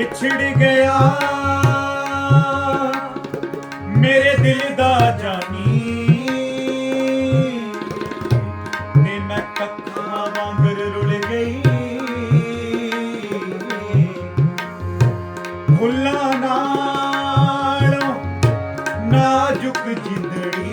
ਵਿਛੜ ਗਿਆ। ਮੇਰੇ ਦਿਲ ਦਾ ਜਾਨੀ। ਤੇ ਮੈਂ ਕੱਖਾਂ ਵਾਂਗਰ ਰੁਲ ਗਈ। ਫੁੱਲਾਂ ਨਾਲ ਨਾਜੁਕ ਜਿੰਦੜੀ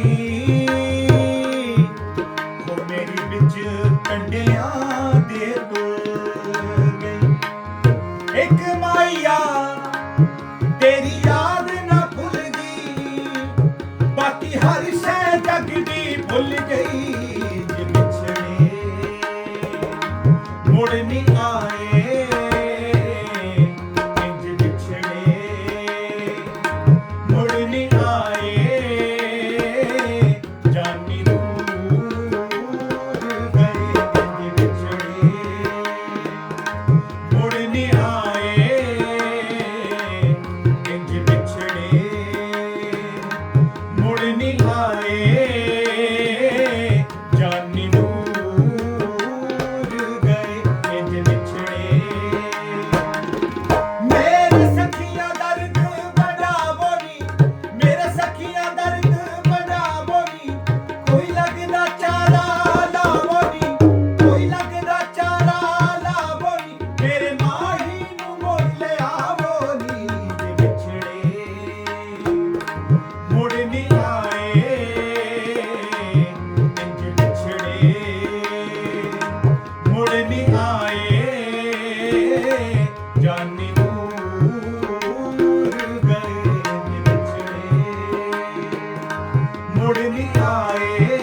ਹਰ ਦੀ ਭੁੱਲ ਗਈ ਜਿ ਮੁੜ ਨਹੀਂ ਆਏ।